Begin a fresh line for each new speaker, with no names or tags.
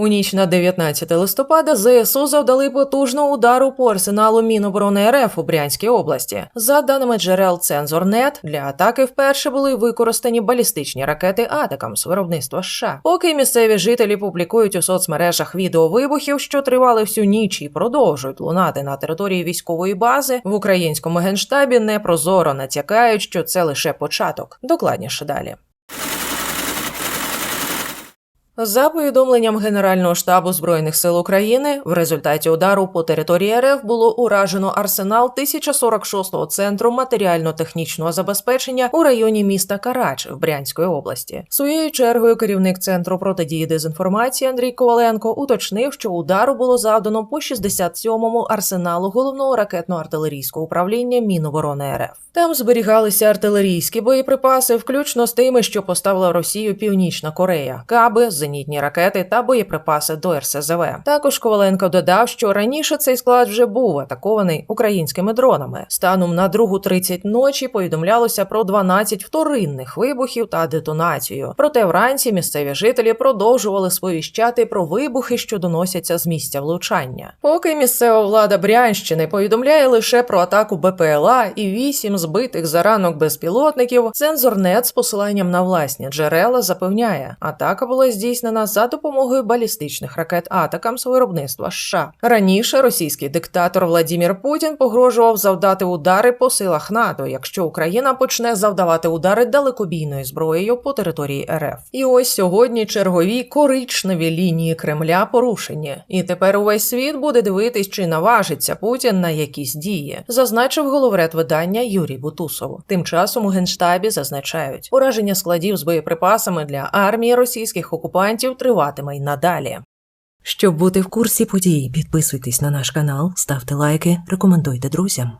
У ніч на 19 листопада ЗСУ завдали потужного удару по арсеналу Міноборони РФ у Брянській області. За даними джерел Цензорнет, для атаки вперше були використані балістичні ракети Атакам з виробництва США. Поки місцеві жителі публікують у соцмережах відео вибухів, що тривали всю ніч і продовжують лунати на території військової бази, в українському генштабі непрозоро натякають, що це лише початок. Докладніше далі. За повідомленням Генерального штабу збройних сил України, в результаті удару по території РФ було уражено арсенал 1046-го центру матеріально-технічного забезпечення у районі міста Карач в Брянської області. Своєю чергою керівник центру протидії дезінформації Андрій Коваленко уточнив, що удару було завдано по 67-му арсеналу головного ракетно-артилерійського управління Міноборони РФ. Там зберігалися артилерійські боєприпаси, включно з тими, що поставила Росію Північна Корея, каби, зенітні ракети та боєприпаси до РСЗВ. Також Коваленко додав, що раніше цей склад вже був атакований українськими дронами. Станом на 2.30 ночі повідомлялося про 12 вторинних вибухів та детонацію. Проте вранці місцеві жителі продовжували сповіщати про вибухи, що доносяться з місця влучання. Поки місцева влада Брянщини повідомляє лише про атаку БПЛА і вісім збитих за ранок безпілотників, цензорнет з посиланням на власні джерела запевняє, атака була здійснена за допомогою балістичних ракет атакам з виробництва США. Раніше російський диктатор Владімір Путін погрожував завдати удари по силах НАТО, якщо Україна почне завдавати удари далекобійною зброєю по території РФ. І ось сьогодні чергові коричневі лінії Кремля порушені. І тепер увесь світ буде дивитись, чи наважиться Путін на якісь дії, зазначив головред видання Юрій Бутусов. Тим часом у генштабі зазначають, ураження складів з боєприпасами для армії російських окупантів триватиме й надалі.
Щоб бути в курсі подій, підписуйтесь на наш канал, ставте лайки, рекомендуйте друзям.